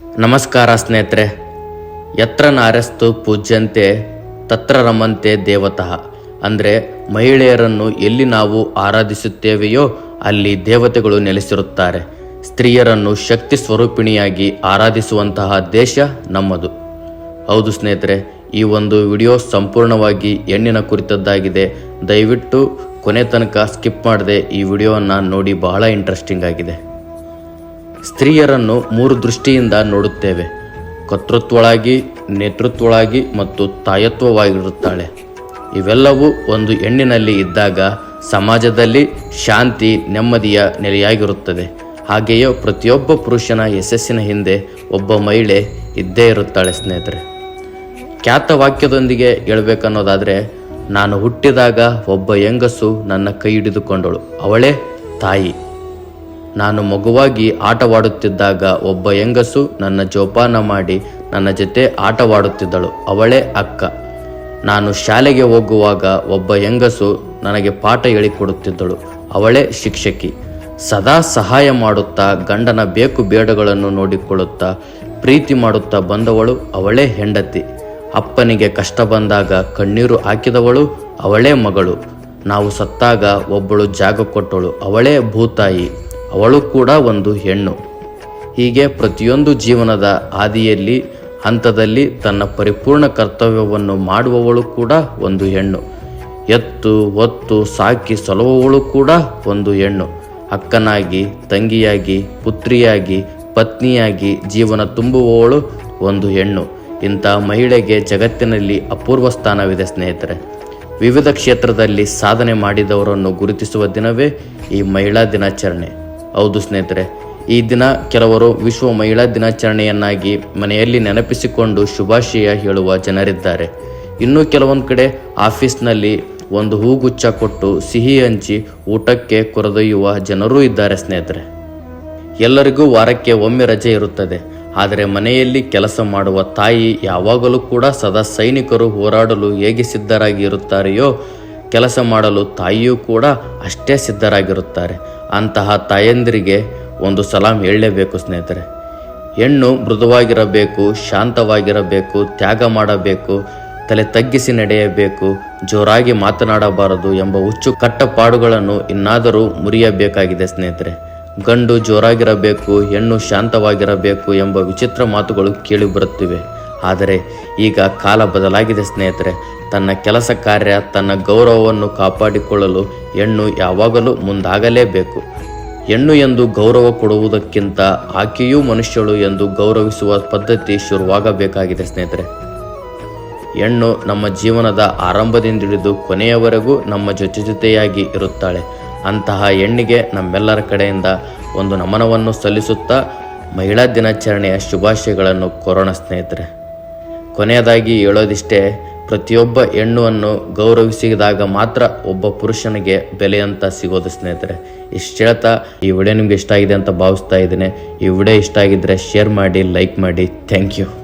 ನಮಸ್ಕಾರ ಸ್ನೇಹಿತರೆ, ಯತ್ರ ನಾರಸ್ತು ಪೂಜ್ಯಂತೆ ತತ್ರ ರಮಂತೆ ದೇವತಃ. ಅಂದರೆ ಮಹಿಳೆಯರನ್ನು ಎಲ್ಲಿ ನಾವು ಆರಾಧಿಸುತ್ತೇವೆಯೋ ಅಲ್ಲಿ ದೇವತೆಗಳು ನೆಲೆಸಿರುತ್ತಾರೆ. ಸ್ತ್ರೀಯರನ್ನು ಶಕ್ತಿ ಸ್ವರೂಪಿಣಿಯಾಗಿ ಆರಾಧಿಸುವಂತಹ ದೇಶ ನಮ್ಮದು. ಹೌದು ಸ್ನೇಹಿತರೆ, ಈ ಒಂದು ವಿಡಿಯೋ ಸಂಪೂರ್ಣವಾಗಿ ಹೆಣ್ಣಿನ ಕುರಿತದ್ದಾಗಿದೆ. ದಯವಿಟ್ಟು ಕೊನೆ ತನಕ ಸ್ಕಿಪ್ ಮಾಡದೆ ಈ ವಿಡಿಯೋವನ್ನು ನೋಡಿ, ಬಹಳ ಇಂಟ್ರೆಸ್ಟಿಂಗ್ ಆಗಿದೆ. ಸ್ತ್ರೀಯರನ್ನು ಮೂರು ದೃಷ್ಟಿಯಿಂದ ನೋಡುತ್ತೇವೆ. ಕರ್ತೃತ್ವಳಾಗಿ, ನೇತೃತ್ವಳಾಗಿ ಮತ್ತು ತಾಯತ್ವವಾಗಿರುತ್ತಾಳೆ. ಇವೆಲ್ಲವೂ ಒಂದು ಹೆಣ್ಣಿನಲ್ಲಿ ಇದ್ದಾಗ ಸಮಾಜದಲ್ಲಿ ಶಾಂತಿ, ನೆಮ್ಮದಿಯ ನೆಲೆಯಾಗಿರುತ್ತದೆ. ಹಾಗೆಯೇ ಪ್ರತಿಯೊಬ್ಬ ಪುರುಷನ ಯಶಸ್ಸಿನ ಹಿಂದೆ ಒಬ್ಬ ಮಹಿಳೆ ಇದ್ದೇ ಇರುತ್ತಾಳೆ ಸ್ನೇಹಿತರೆ. ಖ್ಯಾತ ವಾಕ್ಯದೊಂದಿಗೆ ಹೇಳಬೇಕನ್ನೋದಾದರೆ, ನಾನು ಹುಟ್ಟಿದಾಗ ಒಬ್ಬ ಹೆಂಗಸು ನನ್ನ ಕೈ ಹಿಡಿದುಕೊಂಡಳು. ಅವಳೇ ತಾಯಿ. ನಾನು ಮಗುವಾಗಿ ಆಟವಾಡುತ್ತಿದ್ದಾಗ ಒಬ್ಬ ಹೆಂಗಸು ನನ್ನ ಜೋಪಾನ ಮಾಡಿ ನನ್ನ ಜೊತೆ ಆಟವಾಡುತ್ತಿದ್ದಳು, ಅವಳೇ ಅಕ್ಕ. ನಾನು ಶಾಲೆಗೆ ಹೋಗುವಾಗ ಒಬ್ಬ ಹೆಂಗಸು ನನಗೆ ಪಾಠ ಹೇಳಿಕೊಡುತ್ತಿದ್ದಳು, ಅವಳೇ ಶಿಕ್ಷಕಿ. ಸದಾ ಸಹಾಯ ಮಾಡುತ್ತಾ, ಗಂಡನ ಬೇಕು ಬೇಡಗಳನ್ನು ನೋಡಿಕೊಳ್ಳುತ್ತಾ, ಪ್ರೀತಿ ಮಾಡುತ್ತಾ ಬಂದವಳು, ಅವಳೇ ಹೆಂಡತಿ. ಅಪ್ಪನಿಗೆ ಕಷ್ಟ ಬಂದಾಗ ಕಣ್ಣೀರು ಹಾಕಿದವಳು, ಅವಳೇ ಮಗಳು. ನಾವು ಸತ್ತಾಗ ಒಬ್ಬಳು ಜಾಗ ಕೊಟ್ಟಳು, ಅವಳೇ ಭೂತಾಯಿ. ಅವಳು ಕೂಡ ಒಂದು ಹೆಣ್ಣು. ಹೀಗೆ ಪ್ರತಿಯೊಂದು ಜೀವನದ ಹಾದಿಯಲ್ಲಿ, ಹಂತದಲ್ಲಿ ತನ್ನ ಪರಿಪೂರ್ಣ ಕರ್ತವ್ಯವನ್ನು ಮಾಡುವವಳು ಕೂಡ ಒಂದು ಹೆಣ್ಣು. ಎತ್ತು, ಒತ್ತು, ಸಾಕಿ ಸಲುವವಳು ಕೂಡ ಒಂದು ಹೆಣ್ಣು. ಅಕ್ಕನಾಗಿ, ತಂಗಿಯಾಗಿ, ಪುತ್ರಿಯಾಗಿ, ಪತ್ನಿಯಾಗಿ ಜೀವನ ತುಂಬುವವಳು ಒಂದು ಹೆಣ್ಣು. ಇಂಥ ಮಹಿಳೆಗೆ ಜಗತ್ತಿನಲ್ಲಿ ಅಪೂರ್ವ ಸ್ಥಾನವಿದೆ ಸ್ನೇಹಿತರೆ. ವಿವಿಧ ಕ್ಷೇತ್ರದಲ್ಲಿ ಸಾಧನೆ ಮಾಡಿದವರನ್ನು ಗುರುತಿಸುವ ದಿನವೇ ಈ ಮಹಿಳಾ ದಿನಾಚರಣೆ. ಹೌದು ಸ್ನೇಹಿತರೆ, ಈ ದಿನ ಕೆಲವರು ವಿಶ್ವ ಮಹಿಳಾ ದಿನಾಚರಣೆಯನ್ನಾಗಿ ಮನೆಯಲ್ಲಿ ನೆನಪಿಸಿಕೊಂಡು ಶುಭಾಶಯ ಹೇಳುವ ಜನರಿದ್ದಾರೆ. ಇನ್ನು ಕೆಲವೊಂದು ಕಡೆ ಆಫೀಸ್ನಲ್ಲಿ ಒಂದು ಹೂಗುಚ್ಛ ಕೊಟ್ಟು ಸಿಹಿ ಹಂಚಿ ಊಟಕ್ಕೆ ಕೊರೆದೊಯ್ಯುವ ಜನರೂ ಇದ್ದಾರೆ ಸ್ನೇಹಿತರೆ. ಎಲ್ಲರಿಗೂ ವಾರಕ್ಕೆ ಒಮ್ಮೆ ರಜೆ ಇರುತ್ತದೆ. ಆದರೆ ಮನೆಯಲ್ಲಿ ಕೆಲಸ ಮಾಡುವ ತಾಯಿ ಯಾವಾಗಲೂ ಕೂಡ ಸದಾ ಸೈನಿಕರು ಹೋರಾಡಲು ಹೇಗೆ ಸಿದ್ಧರಾಗಿ ಇರುತ್ತಾರೆಯೋ ಕೆಲಸ ಮಾಡಲು ತಾಯಿಯೂ ಕೂಡ ಅಷ್ಟೇ ಸಿದ್ಧರಾಗಿರುತ್ತಾರೆ. ಅಂತಹ ತಾಯಂದಿರಿಗೆ ಒಂದು ಸಲಾಂ ಹೇಳಲೇಬೇಕು ಸ್ನೇಹಿತರೆ. ಹೆಣ್ಣು ಮೃದುವಾಗಿರಬೇಕು, ಶಾಂತವಾಗಿರಬೇಕು, ತ್ಯಾಗ ಮಾಡಬೇಕು, ತಲೆ ತಗ್ಗಿಸಿ ನಡೆಯಬೇಕು, ಜೋರಾಗಿ ಮಾತನಾಡಬಾರದು ಎಂಬ ಹುಚ್ಚು ಕಟ್ಟಪಾಡುಗಳನ್ನು ಇನ್ನಾದರೂ ಮುರಿಯಬೇಕಾಗಿದೆ ಸ್ನೇಹಿತರೆ. ಗಂಡು ಜೋರಾಗಿರಬೇಕು, ಹೆಣ್ಣು ಶಾಂತವಾಗಿರಬೇಕು ಎಂಬ ವಿಚಿತ್ರ ಮಾತುಗಳು ಕೇಳಿಬರುತ್ತಿವೆ. ಆದರೆ ಈಗ ಕಾಲ ಬದಲಾಗಿದೆ ಸ್ನೇಹಿತರೆ. ತನ್ನ ಕೆಲಸ ಕಾರ್ಯ, ತನ್ನ ಗೌರವವನ್ನು ಕಾಪಾಡಿಕೊಳ್ಳಲು ಹೆಣ್ಣು ಯಾವಾಗಲೂ ಮುಂದಾಗಲೇಬೇಕು. ಹೆಣ್ಣು ಎಂದು ಗೌರವ ಕೊಡುವುದಕ್ಕಿಂತ ಆಕೆಯೂ ಮನುಷ್ಯಳು ಎಂದು ಗೌರವಿಸುವ ಪದ್ಧತಿ ಶುರುವಾಗಬೇಕಾಗಿದೆ ಸ್ನೇಹಿತರೆ. ಹೆಣ್ಣು ನಮ್ಮ ಜೀವನದ ಆರಂಭದಿಂದ ಹಿಡಿದು ಕೊನೆಯವರೆಗೂ ನಮ್ಮ ಜೊತೆ ಜೊತೆಯಾಗಿ ಇರುತ್ತಾಳೆ. ಅಂತಹ ಹೆಣ್ಣಿಗೆ ನಮ್ಮೆಲ್ಲರ ಕಡೆಯಿಂದ ಒಂದು ನಮನವನ್ನು ಸಲ್ಲಿಸುತ್ತಾ ಮಹಿಳಾ ದಿನಾಚರಣೆಯ ಶುಭಾಶಯಗಳನ್ನು ಕೋರೋಣ ಸ್ನೇಹಿತರೆ. ಕೊನೆಯದಾಗಿ ಹೇಳೋದಿಷ್ಟೇ ಪ್ರತಿಯೊಬ್ಬ ಹೆಣ್ಣುವನ್ನು ಗೌರವಿಸಿದಾಗ ಮಾತ್ರ ಒಬ್ಬ ಪುರುಷನಿಗೆ ಬೆಲೆ ಅಂತ ಸಿಗೋದು ಸ್ನೇಹಿತರೆ. ಇಷ್ಟು ಹೇಳ್ತಾ ಈ ವಿಡಿಯೋ ನಿಮ್ಗೆ ಇಷ್ಟ ಆಗಿದೆ ಅಂತ ಭಾವಿಸ್ತಾ ಇದ್ದೀನಿ. ಈ ವಿಡಿಯೋ ಇಷ್ಟ ಆಗಿದ್ದರೆ ಶೇರ್ ಮಾಡಿ, ಲೈಕ್ ಮಾಡಿ. Thank you.